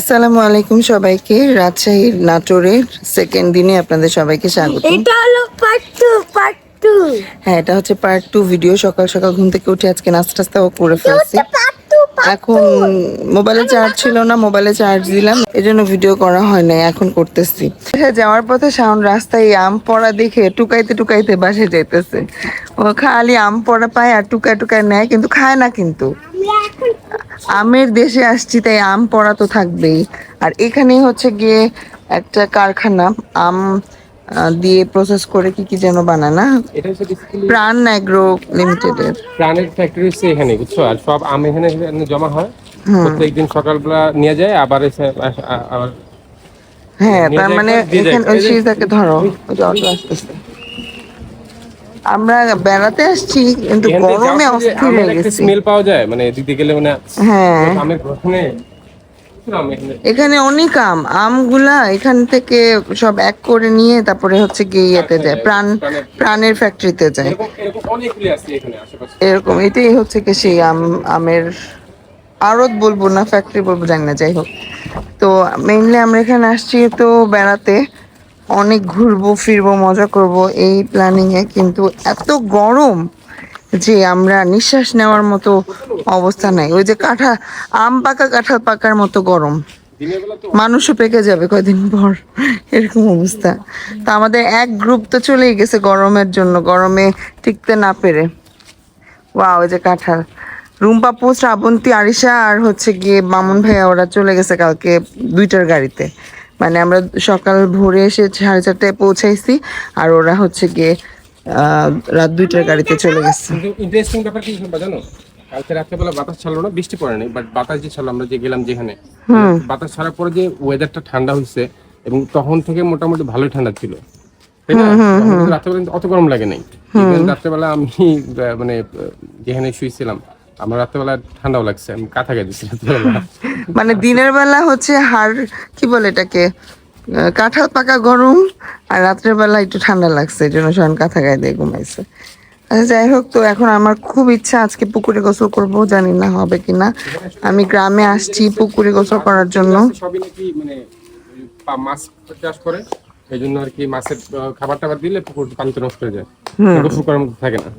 আসসালামু আলাইকুম সবাইকে। রাজশাহীর নাটোরের সেকেন্ড দিনে আপনাদের সবাইকে স্বাগত এটা হলো পার্ট টু পার্ট টু হ্যাঁ এটা হচ্ছে পার্ট টু ভিডিও সকাল সকাল ঘুম থেকে উঠে আজকে নাস্তা টাস্তাও করে ফেলছি। এখন মোবাইলে চার্জ ছিল না মোবাইলে চার্জ দিলাম এজন্য ভিডিও করা হয় নাই এখন করতেছি। হ্যাঁ, যাওয়ার পথে শাওন রাস্তায় আম পড়া দেখে টুকাইতে টুকাইতে বাসে যাইতেছে। ও খালি আম পড়া পায় আর টুকায় টুকায় নেয় কিন্তু খায় না কিন্তু। আমের দেশে আসছি তাই আম পড়া তো থাকবেই। আর এখানে হচ্ছে গিয়ে একটা কারখানা আম দিয়ে প্রসেস করে কি কি যেন বানায় না এটা হচ্ছে বেসিক্যালি প্রাণ অ্যাগ্রো লিমিটেডের। প্রাণের ফ্যাক্টরি হচ্ছে এখানে বুঝছ? আর সব আম এখানে এখানে জমা হয়। প্রত্যেকদিন সকালবেলা নিয়ে যায় আবার এসে আবার হ্যাঁ তার মানে এখানে ওই একটা। সিরিজটাকে ধরো ওই যে অটো আসতেছে। আমরা বেড়াতে আসছি কিন্তু গরমে অস্থির হয়ে গেছি। স্মেল পাওয়া যায় মানে দিতে গেলে মানে হ্যাঁ। আমের আম এখানে? এখানে অনেক আম আমগুলা এখান থেকে সব এক করে নিয়ে তারপরে হচ্ছে গিয়ে ইয়েতে যায় প্রাণ প্রাণের ফ্যাক্টরিতে যায়। এরকম এটাই হচ্ছে কি সেই আম আমের আড়ত বলব না ফ্যাক্টরি বলব জানি না যাই হোক। তো মেইনলি আমরা এখানে আসছি তো বেড়াতে। অনেক ঘুরবো, ফিরবো, মজা করব এই প্ল্যানিং এ, কিন্তু এত গরম যে আমরা নিঃশ্বাস নেওয়ার মতো অবস্থা নাই। ওই যে কাঁঠা, আম পাকা কাঁঠাল পাকার মতো গরম। মানুষও পেকে যাবে কয়দিন পর। এরকম অবস্থা। তা আমাদের এক গ্রুপ তো চলেই গেছে গরমের জন্য, গরমে টিকতে না পেরে। ওয়াও ওই যে কাঁঠাল। রুম্পাপু শ্রাবন্তী আরিশা আর হচ্ছে গিয়ে মামুন ভাইয়া, ওরা চলে গেছে কালকে দুইটার গাড়িতে। মানে আমরা সকাল ভোরে এসে সাড়ে চারটায় পৌঁছাইছি আর ওরা হচ্ছে গিয়ে রাত দুইটার গাড়িতে চলে গেছে। ইন্টারেস্টিং ব্যাপার কি জানো? কালকে রাত্রেবেলা বাতাস ছাড়লো না বৃষ্টি পড়েনি বাট বাতাস যে ছাড়লো আমরা যে গেলাম যেখানে বাতাস ছাড়ার পরে যে ওয়েদারটা ঠান্ডা হয়েছে এবং তখন থেকে মোটামুটি ভালোই ঠান্ডা ছিল। রাত্রেবেলা অত গরম লাগে নাই। রাত্রেবেলা আমি মানে যেখানে শুয়েছিলাম আমার রাত্রেবেলা ঠান্ডাও লাগছে আমি কাঁথা গাইতেছি রাত্রেবেলা। মানে দিনের বেলা হচ্ছে হাড় কি বলে এটাকে কাঁঠাল পাকা গরম আর রাত্রের বেলা একটু ঠান্ডা লাগছে এই জন্য সবাই কাঁথা গায়ে দিয়ে ঘুমাইছে। আচ্ছা যাই হোক তো এখন আমার খুব ইচ্ছা আজকে পুকুরে গোসল করব জানি না হবে কিনা। আমি গ্রামে আসছি পুকুরে গোসল করার জন্য। সবই নাকি মানে মাছ চাষ করে এই জন্য আর কি মাছের খাবার টাবার দিলে পুকুর পানিতে নষ্ট হয়ে যায়। গোসল করার মতো থাকে না।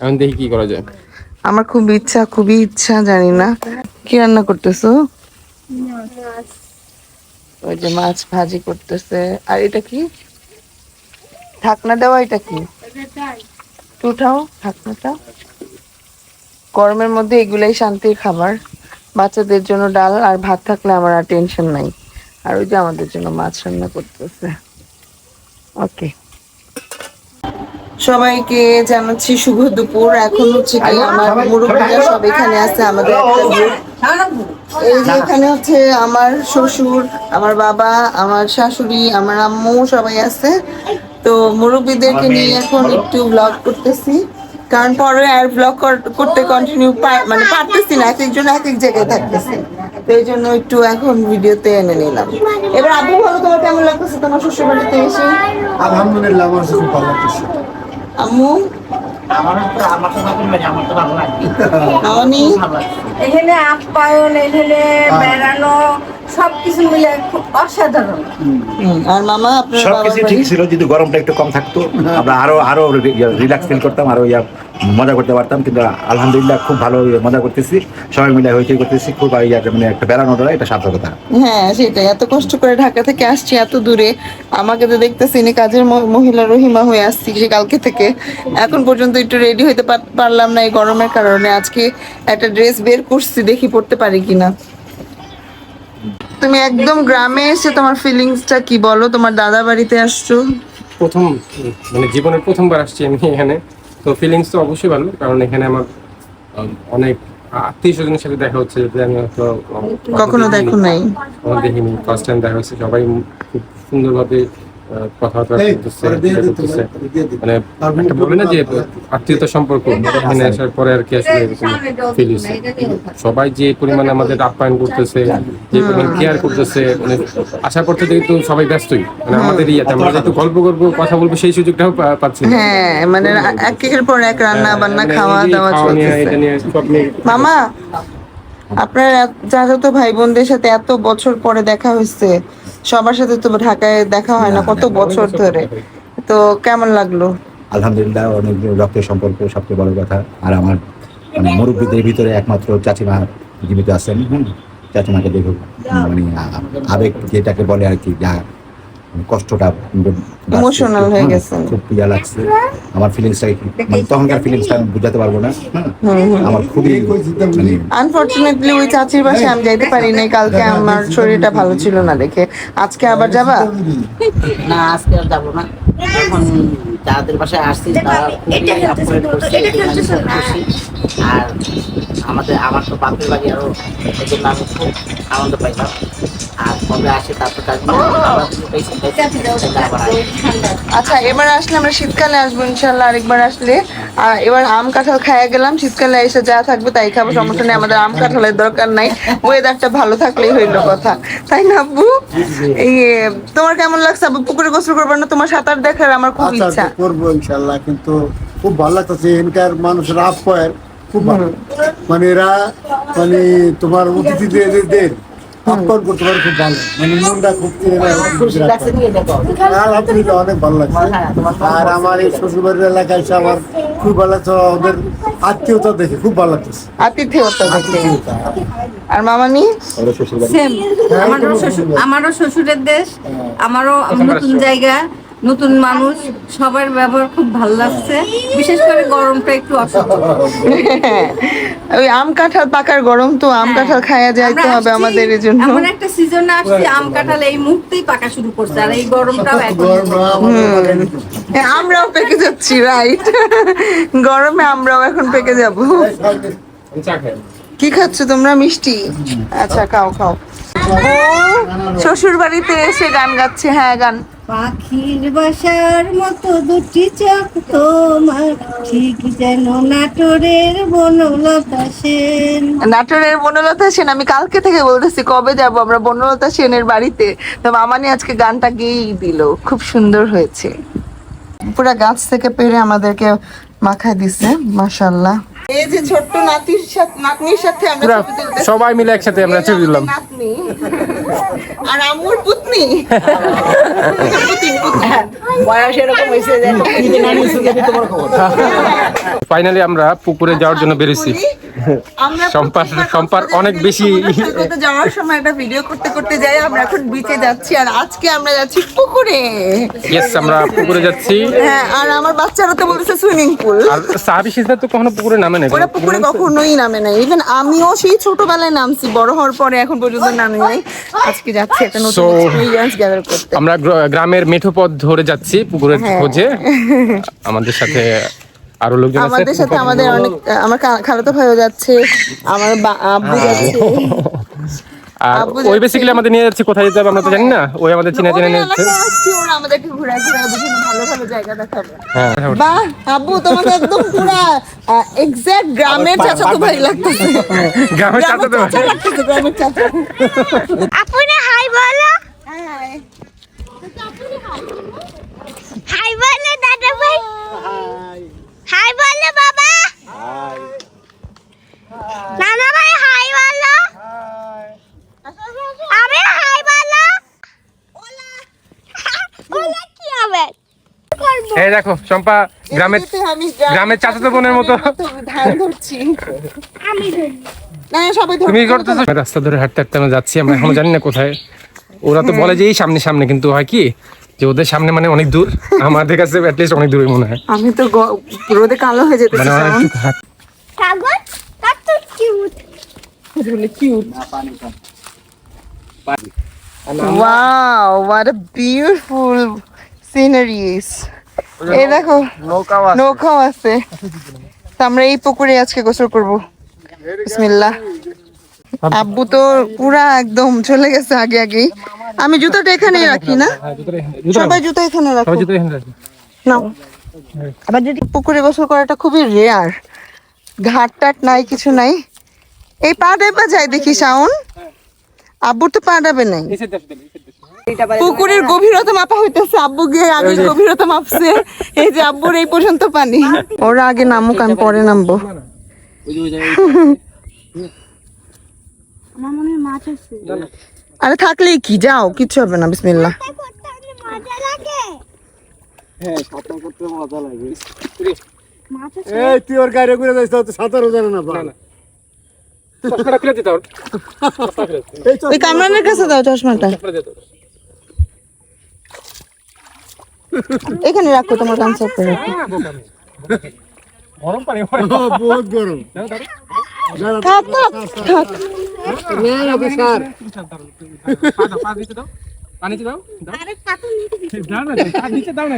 এখন দেখি কি করা যায়। আমার খুব ইচ্ছা, খুবই ইচ্ছা, জানি না। কি রান্না করতেছো? ওই যে মাছ ভাজি করতেছে। আর এটা কি? ঢাকনা দেওয়া, এটা কি? উঠাও ঢাকনাটা। গরমের মধ্যে এগুলাই শান্তির খাবার। বাচ্চাদের জন্য ডাল আর ভাত থাকলে আমার আর টেনশন নাই। আর ওই যে আমাদের জন্য মাছ রান্না করতেছে। ওকে সবাইকে জানাচ্ছি শুভ দুপুর। এখন হচ্ছে কি আমার মুরব্বীরা সব এখানে আছে আমাদের একটা। এই যে এখানে হচ্ছে আমার শ্বশুর আমার বাবা আমার শাশুড়ি আমার আম্মু সবাই আছে। তো মুরব্বীদেরকে নিয়ে এখন একটু ব্লগ করতেছি। কারণ পরে আর ব্লগ করতে কন্টিনিউ মানে পারতেছি না এক একজন এক এক জায়গায় থাকতেছে। তো এই জন্য একটু এখন ভিডিওতে এনে নিলাম। এবার আবু ভালো তোমার কেমন লাগতেছে তোমার শ্বশুর বাড়িতে এসে? আলহামদুলিল্লাহ আমার খুব ভালো লাগতেছে। আম্মু? আমারও তো আমার তো নতুন বাড়ি, আমার তো ভালো লাগে মামনি এখানে আপ্যায়ন এখানে বেড়ানো সবকিছু মিলে খুব অসাধারণ। আর মামা আপনার সব বাবার কিছু বাড়ি? ঠিক ছিল যদি গরমটা একটু কম থাকতো আমরা আরও আরও রিল্যাক্স ফিল করতাম আরও ইয়া মজা করতে পারতাম কিন্তু আলহামদুলিল্লাহ খুব ভালো মজা করতেছি। সবাই মিলে হইচই করতেছি খুব মানে একটা বেড়ানোটা এটা সার্থকতা। হ্যাঁ সেটাই। এত কষ্ট করে ঢাকা থেকে আসছি এত দূরে। আমাকে তো দেখতেছি নি কাজের ম- মহিলা রহিমা হয়ে আসছি সে কালকে থেকে। এখন পর্যন্ত একটু রেডি হতে পারলাম না এই গরমের কারণে। আজকে একটা ড্রেস বের করছি দেখি পড়তে পারি কিনা। তুমি একদম গ্রামে এসে তোমার ফিলিংসটা কি বলো? তোমার দাদা বাড়িতে আসছো? প্রথম মানে জীবনের প্রথমবার আসছি আমি এখানে। তো ফিলিংস তো অবশ্যই ভালো কারণ এখানে আমার অনেক আত্মীয় স্বজনের সাথে দেখা হচ্ছে যদি আমি হয়তো কখনো দেখো নাই। দেখিনি। ফার্স্ট টাইম দেখা হচ্ছে সবাই খুব সুন্দরভাবে কথাবার্তা করতেছে করতেছে। মানে একটা বলে না যে আত্মীয়তা সম্পর্ক এখানে আসার পরে আর কি আসলে ফিল হচ্ছে সবাই যে পরিমাণে আমাদের আপ্যায়ন করতেছে যে পরিমাণ কেয়ার করতেছে মানে আসার পর থেকে কিন্তু সবাই ব্যস্তই। মানে আমাদের ইয়াতে আমরা যে একটু গল্প করব কথা বলব সেই সুযোগটাও পাচ্ছি না। হ্যাঁ মানে একের পর এক রান্না বান্না মানে খাওয়া দাওয়া মামা আপনার চাচাতো ভাই বোনদের সাথে এত বছর পরে দেখা হয়েছে সবার সাথে তো ঢাকায় দেখা হয় না কত বছর ধরে। তো কেমন লাগল? আলহামদুলিল্লাহ অনেক রক্তের সম্পর্ক সবচেয়ে বড় কথা। আর আমার মানে মুরব্বীদের ভিতরে একমাত্র চাচিমা জীবিত আছেন। হুম চাচিমাকে দেখুক। মানে আবেগ যেটাকে বলে আর কি যা কষ্টটা ইমোশনাল হয়ে গেছে। খুব ইয়া লাগছে। আমার ফিলিংসটা মানে তখনকার ফিলিংসটা আমি বুঝাতে পারব না আমার খুবই মানে আনফরচুনেটলি ওই চাচির বাসে আমি যাইতে পারি নাই। কালকে আমার শরীরটা ভালো ছিল না দেখে। আজকে আবার যাবা? না আজকে আর যাব না। এখন যাদের বাসায় আসছি তারা খুবই করছে খুশি। আর আমাদের আমার তো বাপের বাড়ি আরও এদের জন্য আমি খুব আনন্দ পাইলাম। আর কবে আসে তারপর। আচ্ছা এবার আসলে আমরা শীতকালে আসব ইনশাল্লাহ আরেকবার আসলে। এবার আম কাঁঠাল খাইয়া গেলাম। শীতকালে এসে যা থাকবে তাই খাব সমস্যা নেই আমাদের আম কাঁঠালের দরকার নাই। ওয়েদারটা ভালো থাকলেই হইল কথা। তাই না আব্বু এই তোমার কেমন লাগছে? আব্বু পুকুরে গোসল করব না? তোমার সাঁতার দেখার আমার খুব ইচ্ছা। করব ইনশাল্লাহ কিন্তু খুব ভালো লাগতেছে। এখানকার মানুষের আপ্যায়ন খুব ভালো। মানে এরা মানে তোমার অতিথিদের আপ্যায়ন করতে পারে খুব ভালো। মানে মনটা খুব লাগছে আলহামদুলিল্লাহ অনেক ভালো লাগছে। আর আমার এই শ্বশুরবাড়ির এলাকায় এসে আমার খুব ভালো লাগছে ওদের আত্মীয়তা দেখে খুব ভালো লাগতেছে। আতিথেয়তা দেখে। আর মামানি সেম আমারও শ্বশুর আমারও শ্বশুরের দেশ আমারও নতুন জায়গা। নতুন মানুষ সবার ব্যবহার খুব ভালো লাগছে। বিশেষ করে গরমটা একটু অসহ্য ওই আম কাঁঠাল পাকার গরম তো আম কাঁঠাল খাইয়া যাইতে হবে আমাদের এই জন্য। এমন একটা সিজনে আসছি আম কাঁঠাল এই মুহূর্তেই পাকা শুরু করছে আর এই গরমটাও এখন। হ্যাঁ, আমরাও পেকে যাচ্ছি রাইট গরমে আমরাও এখন পেকে যাব। কি খাচ্ছ তোমরা? মিষ্টি? আচ্ছা খাও খাও। শ্বশুর বাড়িতে এসে গান গাচ্ছে। হ্যাঁ গান। পাখির বাসার মতো দুটি চোখ, তোমার ঠিক যেন নাটোরের বনলতা সেন। নাটোরের বনলতা সেন, আমি কালকে থেকে বলতেছি কবে যাব, আমরা বনলতা সেনের বাড়িতে। তো মামানি আজকে গানটা গেয়েই দিল, খুব সুন্দর হয়েছে। পুরা গাছ থেকে পেরে আমাদেরকে মাখা দিছে মাশাল্লাহ এই যে ছোট্ট নাতির সাথে নাতনির সাথে আমরা ছবি তুলতেছি। সবাই মিলে একসাথে আমরা ছবি নাতনি। আর আম্মুর পুতনি। বয়স এরকম হয়েছে ফাইনালি আমরা পুকুরে যাওয়ার জন্য বেরিয়েছি। আমরা সম্পার সম্পার অনেক বেশি যাওয়ার সময় একটা ভিডিও করতে করতে যাই আমরা এখন বিচে যাচ্ছি আর আজকে আমরা যাচ্ছি পুকুরে। ইয়েস আমরা পুকুরে যাচ্ছি। হ্যাঁ আর আমার বাচ্চারা তো বলতেছে সুইমিং পুল আর সাহাবি তো কখনো পুকুরে নামে না ওরা পুকুরে কখনোই নামে নাই। ইভেন আমিও সেই ছোটবেলায় নামছি বড় হওয়ার পরে এখন পর্যন্ত নামি নাই। আজকে যাচ্ছি একটা নতুন এক্সপিরিয়েন্স গ্যাদার করতে। আমরা গ্রামের মেঠো পথ ধরে যাচ্ছি পুকুরের হ্যাঁ। খোঁজে। আমাদের সাথে আরও লোকজন আছে আমাদের সাথে আমাদের অনেক আমার খালাতো ভাইও যাচ্ছে আমার বা- আব্বু যাচ্ছে। আর ওই। বেসিক্যালি আমাদের নিয়ে যাচ্ছে কোথায় যেতে হবে আমরা তো জানি না ওই আমাদের চিনে চিনে নিয়ে যাচ্ছে। ওরা আমাদেরকে ঘুরে ঘুরে বিভিন্ন ভালো ভালো জায়গা দেখাবে। হ্যাঁ। বাহ আব্বু তোমাকে একদম পুরা এক্সাক্ট গ্রামের চাচাতো ভাই লাগতেছে। গ্রামের চাচা তো চাচা লাগতেছে গ্রামের চাচা। আপনি হাই বলো। হাই। বলো দাদা ভাই। হাই। বলো বাবা। নানা ভাই হাই বলো। আমি হাই বলো ওলা কি হবে করব এই দেখো চম্পা গ্রামের গ্রামের চাচাতো বোনের মতো। ধান ধরছি। আমি ধরি। না সবাই ধরছে। তুমি করতেছো? রাস্তা ধরে হাঁটতে হাঁটতে আমরা যাচ্ছি আমরা এখনও জানি না কোথায়। ওরা তো বলে যে এই সামনে সামনে কিন্তু হয় কি? যে ওদের সামনে মানে অনেক দূর। আমাদের কাছে অ্যাটলিস্ট অনেক দূরে মনে হয়। আমি তো রোদে কালো হয়ে যেতেছি মানে কত cute Wow, what a beautiful sceneries. এই দেখো নৌকাও আছে। তো আমরা এই পুকুরে আজকে গোসল করব। বিসমিল্লাহ। আব্বু তো পুরা একদম চলে গেছে আগে আগেই। আমি জুতাটা এখানেই রাখি না? হ্যাঁ, সবাই। জুতো এখানে রাখো। সবাই জুতো এখানে রাখো। নাও। আবার যদি পুকুরে গোসল করাটা খুবই রেয়ার ঘাট টাট নাই কিছু নাই। এই পা ডেপা যায় দেখি শাওন। আব্বুর তো পা ডাবে নাই। পুকুরের গভীরতা মাপা হইতেছে আব্বু গিয়ে আগে গভীরতা মাপছে। এই যে আব্বুর এই পর্যন্ত পানি। ওরা আগে নামুক আমি পরে নামবো। আমার হয় মাছ আছে। আরে থাকলেই কি যাও কিচ্ছু হবে না এই তুই ওর গাড়ি ঘুরে যাইছ তো সাঁতারও জানে হবে। এই কামরানের কাছে দাও চশমাটা। এখানে রাখো তোমার করে রাখো। গরম পানি বহুত গরম। থাক থাক থাক। না না স্যার। পা নিচে দাও পা দাও। দাও। আরে কাটুন নিতে দাও না পা নিচে দাও না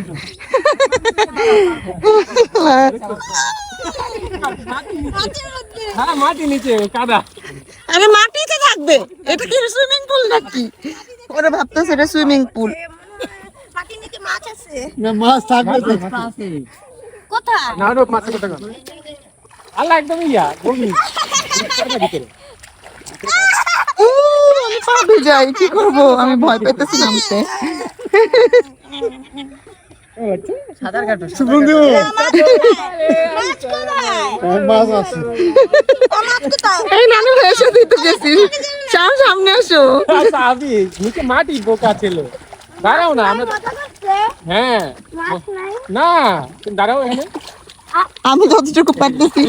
হ্যাঁ মাটি নিচে কাদা। আরে মাটিতে থাকবে। এটা কি সুইমিং পুল নাকি? ওরা ভাবতেছে এটা সুইমিং পুল মাটির নিচে মাছ আছে? না মাছ থাকবে তো কোথায়? না না মাছের কথা কর। আল্লাহ একদম ইয়া ভিতরে আমি পাবে যাই কি করব? আমি ভয় পেতেছি নামতে সুগন্ধি মাছ কোথায়? মাছ আছে। এই নানু ভেসে দিতে গেছি। সামনে আসো। আচ্ছা মাটি বোকা ছিল। দাঁড়াও না আমরা হ্যাঁ। না তুমি দাঁড়াও এখানে। আমি যতটুকু পারতেছি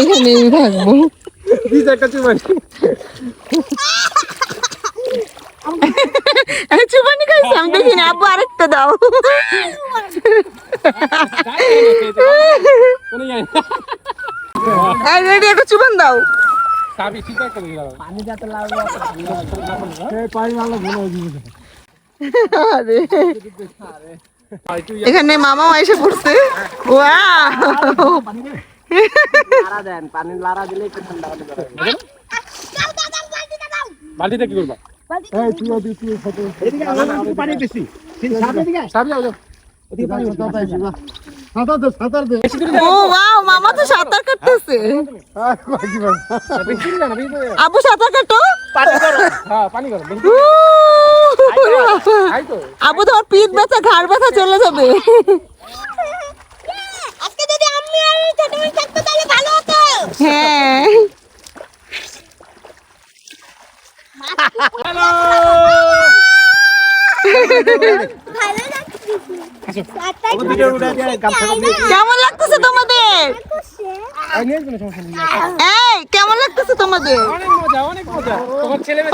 এখানেই থাকব। দিস একটা চুমানি। আমি খাইছি আমি দেখিনি আব্বু আরেকটা দাও। রেডি একটা চুপান দাও। সাবি চিন্তা করে পানি ভালো আরে এখানে মামাও এসে পড়ছে। ওয়াও। লারা দেন পানি লারা দিলে একটু ঠান্ডা পানি বেরোবে। দাও দাও দাও বালতিটা দাও বালতিতে কি করবা? এই তুই ওদিকে তুই ফটো সাবি যাও যাও সাঁতার দে হ্যাঁ পানি গরম আব্বু তোমার পিঠ ব্যথা ঘাড় ব্যথা চলে যাবে। আজকে যদি আমি আর ছোটমি থাকতো তাহলে ভালো হতো। হ্যাঁ। কেমন লাগতেছে তোমাদের? লাগতেছে তোমাদের।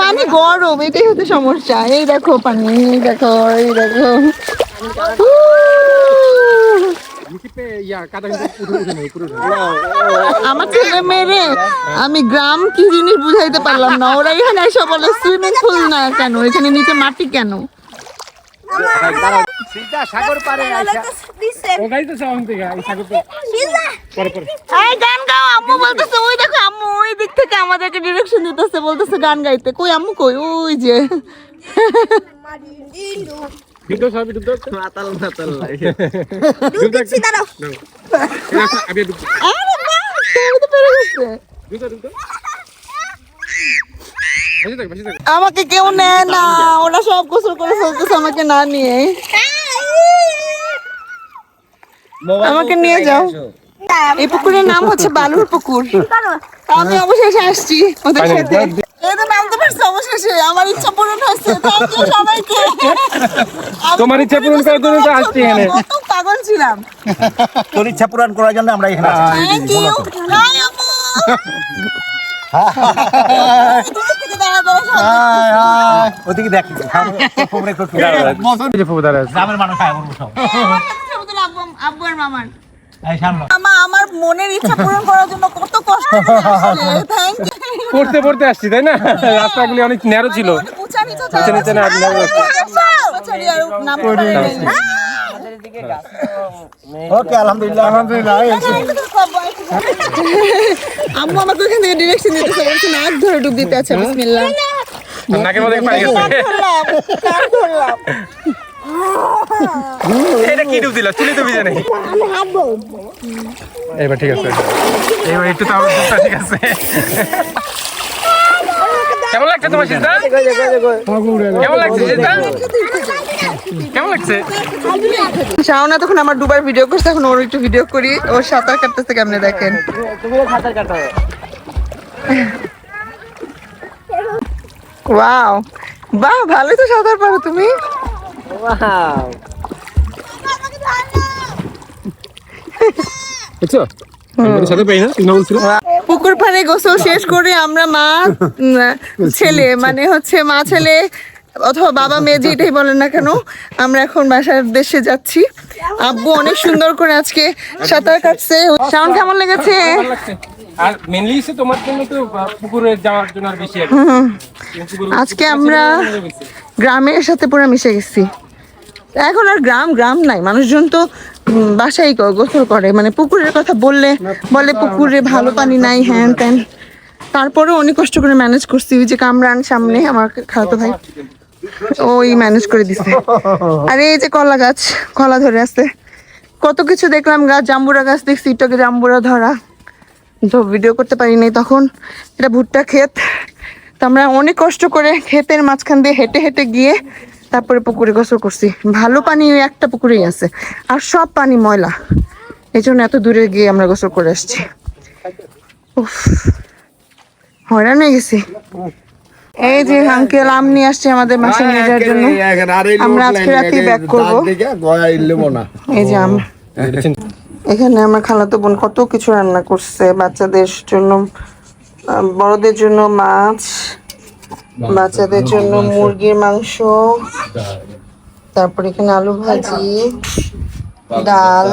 পানি গরম এটাই হচ্ছে সমস্যা। এই দেখো পানি দেখো এই দেখো। ইয়া পুরো পুরো। আমার ছেলে মেয়েরে আমি গ্রাম কি জিনিস বুঝাইতে পারলাম না। ওরা এখানে এসে বলে সুইমিং পুল না কেন? এখানে নিচে মাটি কেন? তো থেকে পরে পরে। এই গান গাও আম্মু বলতেছে ওই দেখো আম্মু ওই দিক থেকে আমাদেরকে ডিরেকশন দিতেছে বলতেছে গান গাইতে। কই আম্মু কই? ওই যে। মাতাল মাতাল আরে তুমি তো পেরে গেছে। দুধ দুধ আমাকে কেউ নেয় না ওরা সব গোসল করে ফেলতেছে আমাকে না নিয়ে। আমাকে নিয়ে যাও। এই পুকুরের নাম হচ্ছে বালুর পুকুর। আমি অবশেষে আসছি ওদের সাথে। আমার ইচ্ছা পূরণ হচ্ছে সবাইকে। তোমার ইচ্ছা পূরণ করার জন্য তো আসছি এখানে। পাগল ছিলাম। তোর ইচ্ছা পূরণ করার জন্য আমরা এখানে হায়, হায়। ওদিকে দেখ। খবরে একটু এই যে ফুফু দাঁড়ায় আছে। গ্রামের মানুষ আয় বলব সব। আব্বু আর মামার। মামা আমার মনের ইচ্ছা পূরণ করার জন্য কত কষ্ট থ্যাংক ইউ পড়তে পড়তে আসছি তাই না? রাস্তাগুলি অনেক ন্যারো ছিল। নিচে নিচে না না- ওকে আলহামদুলিল্লাহ আলহামদুলিল্লাহ আম্মু আমাকে ওখান থেকে ডিরেকশন দিতেছে বলছে নাক ধরে ডুব দিতে আছে বিসমিল্লাহ। নাকের মধ্যে পানি গেছে। ধরলাম ধরলাম। এটা কি ডুব দিল? চুলি তো ভিজে নেই এবার ঠিক আছে। এবার একটু তাও ঠিক আছে। কেমন লাগছে তোমার কেমন লাগছে সিস্টার কেমন লাগছে? শাওনা তখন আমার দুবার ভিডিও করছে এখন ওর একটু ভিডিও করি। ওর সাঁতার কাটতেছে কেমনে দেখেন। সাঁতার কাটো ওয়াও বাহ ভালোই তো সাঁতার পারো তুমি। পুকুর পাড়ে গোসল শেষ করে আমরা মা ছেলে মানে হচ্ছে মা ছেলে অথবা বাবা মেয়ে যেটাই বলেন না কেন আমরা এখন বাসার দেশে যাচ্ছি। আব্বু অনেক সুন্দর করে আজকে সাঁতার কাটছে। সাউন্ড কেমন লেগেছে? আর মেনলি হচ্ছে তোমার জন্য তো পুকুরে যাওয়ার জন্য আর বেশি আর কি। পুকুরে- আজকে আমরা গ্রামের সাথে পুরো মিশে গেছি। এখন আর গ্রাম গ্রাম নাই। মানুষজন তো বাসায় গোসল করে। মানে পুকুরের কথা বললে বলে পুকুরে ভালো পানি নাই হ্যান ত্যান। তারপরেও অনেক কষ্ট করে ম্যানেজ করছি। ওই যে কামরান সামনে আমার খালাতো ভাই ওই ম্যানেজ করে দিছে। আর এই যে কলা গাছ কলা ধরে আছে। কত কিছু দেখলাম গাছ জাম্বুরা গাছ দেখছি এটাকে জাম্বুরা ধরা। তো ভিডিও করতে পারিনি তখন। এটা ভুট্টা ক্ষেত। তো আমরা অনেক কষ্ট করে ক্ষেতের মাঝখান দিয়ে হেঁটে হেঁটে গিয়ে তারপরে পুকুরে গোসল করছি। ভালো পানি ওই একটা পুকুরেই আছে। আর সব পানি ময়লা। এই জন্য এত দূরে গিয়ে আমরা গোসল করে আসছি। উফ, হয়রান হয়ে গেছি। এই যে আঙ্কেল আম নিয়ে আসছে আমাদের মাসে নিয়ে যাওয়ার জন্য। আমরা আজকে রাতে ব্যাক করব। এই যে আম এখানে আমার খালাতো বোন কত কিছু রান্না করছে বাচ্চাদের জন্য বড়দের জন্য মাছ বাচ্চাদের জন্য মুরগির মাংস তারপর এখানে আলু ভাজি ডাল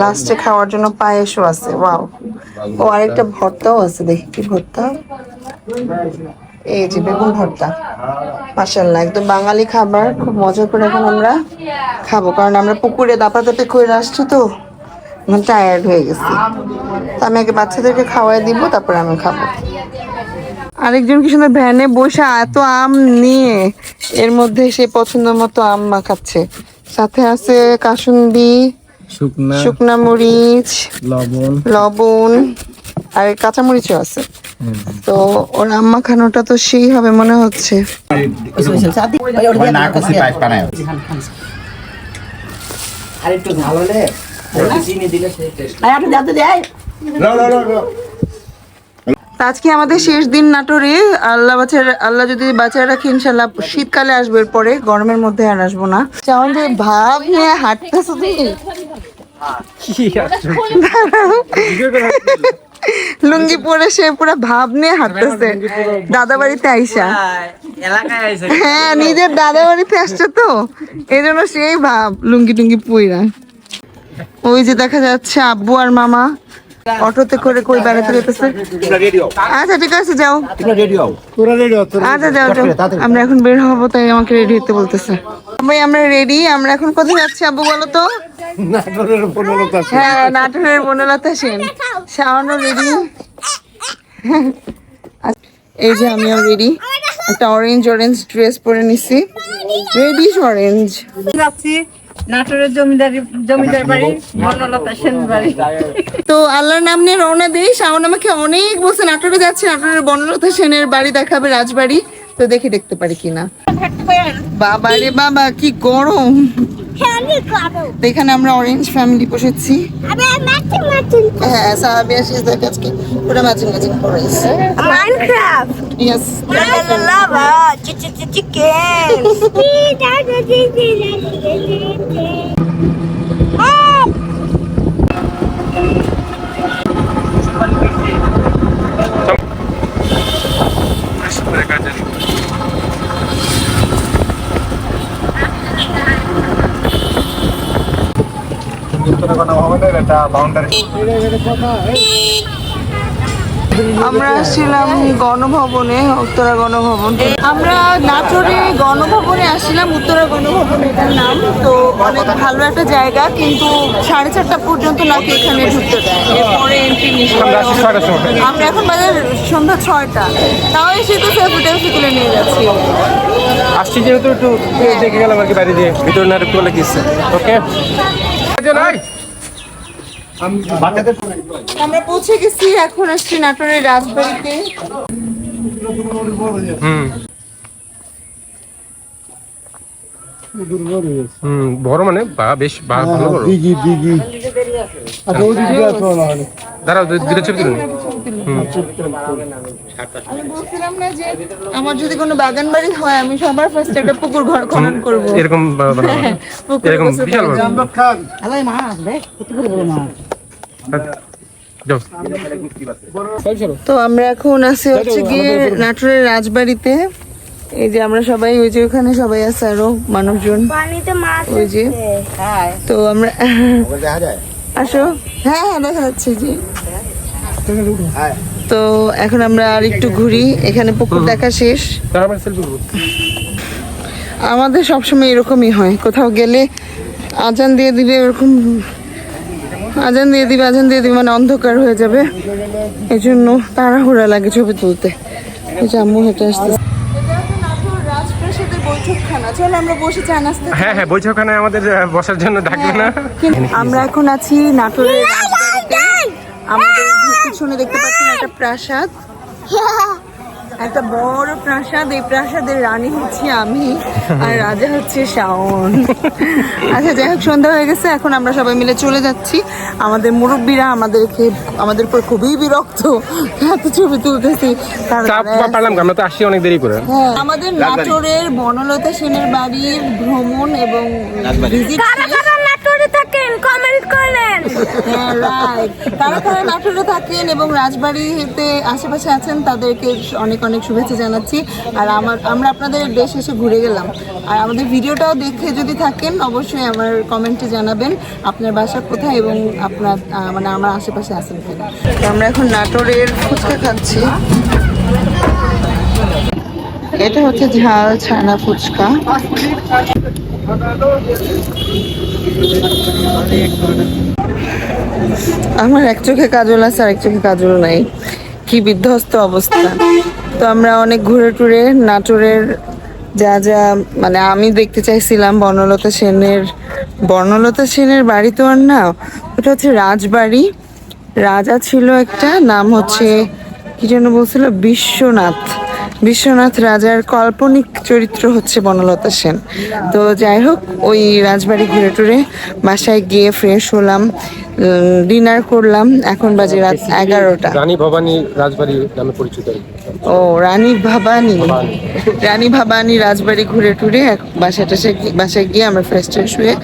লাস্টে খাওয়ার জন্য পায়েসও আছে ওয়াও। ও আরেকটা ভর্তাও আছে দেখি কি ভর্তা? এই যে বেগুন ভর্তা। মাসাল্লাহ একদম বাঙালি খাবার খুব মজা করে এখন আমরা খাব কারণ আমরা পুকুরে দাপাদাপি করে আসছি তো টায়ার্ড হয়ে গেছি। তো আমি আগে বাচ্চাদেরকে খাওয়াই দিব তারপরে আমি খাব। আরেকজন কি সুন্দর ভ্যানে বসে এত আম নিয়ে এর মধ্যে সে পছন্দ মতো আম মাখাচ্ছে। সাথে আছে কাসুন্দি শুকনা শুকনা মরিচ লবণ। লবণ আর কাঁচা মরিচও আছে। তো ওর আম মাখানোটা তো সেই হবে মনে হচ্ছে। আর একটু চিনি দিলে সেই টেস্ট একটু যাতে দেয় তা আজকে আমাদের শেষ দিন নাটোরে। আল্লাহ বাচ্চা আল্লাহ যদি বাচ্চা রাখি ইনশাল্লাহ শীতকালে আসবে পরে গরমের মধ্যে আর আসব না। যে ভাব নিয়ে হাঁটতেছো তুমি? লুঙ্গি পরে সে পুরো ভাব নিয়ে হাঁটতেছে। দাদা বাড়িতে আইসা। হ্যাঁ নিজের দাদা বাড়িতে আসছে তো। এই জন্য সেই ভাব লুঙ্গি টুঙ্গি পুইরা। ওই যে দেখা যাচ্ছে আব্বু আর মামা। অটোতে করে কই বেড়াতে যেতেছে? আচ্ছা ঠিক আছে যাও। রেডি আচ্ছা যাও যাও। আমরা এখন বের হব তাই আমাকে রেডি হতে বলতেছে। ভাই আমরা রেডি আমরা এখন কোথায় যাচ্ছি আব্বু বলো তো? নাটোরের পনেরোটা হ্যাঁ নাটোরের বনলতা সেন। শাওনও রেডি এই যে আমিও রেডি একটা অরেঞ্জ অরেঞ্জ ড্রেস পরে নিছি। রেডিশ অরেঞ্জ যাচ্ছি। নাটোরের জমিদারি জমিদার বাড়ি বনলতা সেন বাড়ি। তো আল্লাহর নাম নিয়ে রওনা দেই। শাওন আমাকে অনেক বলছে নাটোরে যাচ্ছে নাটোরের বনলতা সেনের বাড়ি দেখাবে রাজবাড়ি। তো দেখি দেখতে পারি কিনা। বাবা রে বাবা কি গরম। এখানে আমরা অরেঞ্জ ফ্যামিলি বসেছি হ্যাঁ সাহাবি আসিস দেখ আজকে পুরো ম্যাচিং ম্যাচিং করেছে মাইনক্রাফট ইয়েস লাভা চিকেন আমরা আসছিলাম গণভবনে উত্তরা গণভবন আমরা নাটোরে গণভবনে আসছিলাম উত্তরা গণভবন এটার নাম। তো অনেক ভালো একটা জায়গা কিন্তু সাড়ে চারটা পর্যন্ত নাকি এখানে ঢুকতে দেয়। এরপরে এন্ট্রি আমরা এখন বাজার সন্ধ্যা ছয়টা। তাও এসে তো সেলফি টেলফি তুলে নিয়ে যাচ্ছি। আসছি যেহেতু একটু দেখে গেলাম আর কি বাইরে দিয়ে ভিতরে না একটু বলে গেছে ওকে আমরা পৌঁছে গেছি এখন আসছি নাটোরের রাজবাড়িতে। হুম। হুম বড় মানে বা বেশ ভালো বড়। দিঘি আচ্ছা। হলে দাঁড়াও দুটো ছবি তুলুন আমি বলছিলাম না যে আমার যদি কোনো বাগান বাড়ি হয় আমি সবার ফার্স্ট একটা পুকুর ঘর খনন করব। এরকম গোসল বিশাল বড়। তো আমরা এখন আছি হচ্ছে গিয়ে নাটোরের রাজবাড়িতে। এই যে আমরা সবাই ওই যে ওখানে সবাই আছে আরও মানুষজন। ওই যে। তো আমরা আসো। হ্যাঁ হ্যাঁ দেখা যাচ্ছে জি। তো এখন আমরা আর একটু ঘুরি। এখানে পুকুর দেখা শেষ। আমাদের সবসময় এরকমই হয়। কোথাও গেলে আজান দিয়ে দিলে এরকম আজান দিয়ে দিবে আজান দিয়ে দিবে মানে অন্ধকার হয়ে যাবে। এই জন্য তাড়াহুড়া লাগে ছবি তুলতে। এই যে আম্মু হেঁটে আসতে হ্যাঁ হ্যাঁ বৈঠকখানে আমাদের বসার জন্য ডাকবে না। আমরা এখন আছি নাটোরের আমাদের পিছনে দেখতে পাচ্ছেন একটা প্রাসাদ। একটা বড় প্রাসাদ এই প্রাসাদের রানী হচ্ছে আমি আর রাজা হচ্ছে শাওন। আচ্ছা যাই হোক সন্ধ্যা হয়ে গেছে এখন আমরা সবাই মিলে চলে যাচ্ছি। আমাদের মুরব্বীরা আমাদেরকে আমাদের উপর খুবই বিরক্ত এত ছবি তুলতেছি। পারলাম আমরা তো আসছি অনেক দেরি করে। হ্যাঁ, আমাদের নাটোরের বনলতা সেনের বাড়ির ভ্রমণ এবং ভিজিট থাকেন কমেন্ট করেন তারা রাইট কারা কারা নাটোরে থাকেন এবং রাজবাড়িতে আশেপাশে আছেন, তাদেরকে অনেক অনেক শুভেচ্ছা জানাচ্ছি। আর আমার, আমরা আপনাদের দেশ এসে ঘুরে গেলাম। আর আমাদের ভিডিওটাও দেখে যদি থাকেন, অবশ্যই আমার কমেন্টে জানাবেন আপনার বাসা কোথায় এবং আপনার মানে আমার আশেপাশে আছেন কিনা। আমরা এখন নাটোরের ফুচকা খাচ্ছি। এটা হচ্ছে ঝাল ছানা ফুচকা। আমার এক চোখে কাজল আছে আর এক চোখে কাজল নাই। কি বিধ্বস্ত অবস্থা। তো আমরা অনেক ঘুরে টুরে, নাটোরের যা যা মানে আমি দেখতে চাইছিলাম বর্ণলতা সেনের বর্ণলতা সেনের বাড়ি তো আর না, ওটা হচ্ছে রাজবাড়ি। রাজা ছিল একটা, নাম হচ্ছে, কি যেন বলছিল, বিশ্বনাথ। বিশ্বনাথ রাজার কাল্পনিক চরিত্র হচ্ছে বনলতা সেন। তো যাই হোক ওই রাজবাড়ি ঘুরে টুরে বাসায় গিয়ে ফ্রেশ হলাম ডিনার করলাম এখন বাজে রাত এগারোটা। রানী ভবানী রাজবাড়ি নামে পরিচিত ও রানী ভাবানী। রানী ভাবানী রাজবাড়ি ঘুরে টুরে টাসায় গিয়ে- বাসায় গিয়ে আমরা ফ্রেশ ট্রেশ হয়ে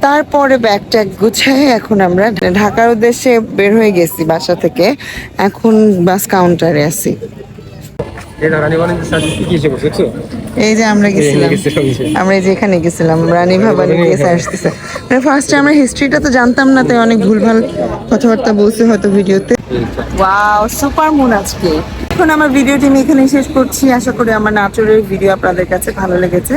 তারপরে ব্যাগ ট্যাগ গুছাই এখন আমরা ঢাকার উদ্দেশ্যে বের হয়ে গেছি বাসা থেকে। এখন বাস কাউন্টারে আছি। এই যে আমরা গেছিলাম। গেছিলাম, আমরা এই যে এখানে গেছিলাম রানী ভাবানি গেছে আসতেছে। মানে ফার্স্টে আমরা হিস্ট্রিটা তো জানতাম না তাই অনেক ভুলভাল কথাবার্তা বলছে হয়তো ভিডিওতে। ওয়াও সুপার মুন আজকে। এখন আমার ভিডিও টিম এখানে শেষ করছি। আশা করি আমার নাচরের ভিডিও আপনাদের কাছে ভালো লেগেছে।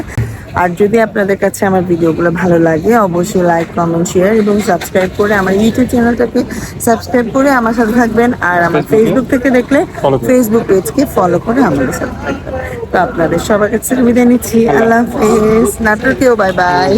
আর যদি আপনাদের কাছে আমার ভিডিওগুলো ভালো লাগে অবশ্যই লাইক কমেন্ট শেয়ার এবং সাবস্ক্রাইব করে আমার ইউটিউব চ্যানেলটাকে সাবস্ক্রাইব করে আমার সাথে থাকবেন। আর আমার ফেসবুক থেকে দেখলে ফেসবুক পেজকে ফলো করে আমাদের সাথে থাকবেন। তো আপনাদের সবার কাছে বিদায় নিচ্ছি। আল্লাহ হাফেজ। নাটকেও বাই বাই।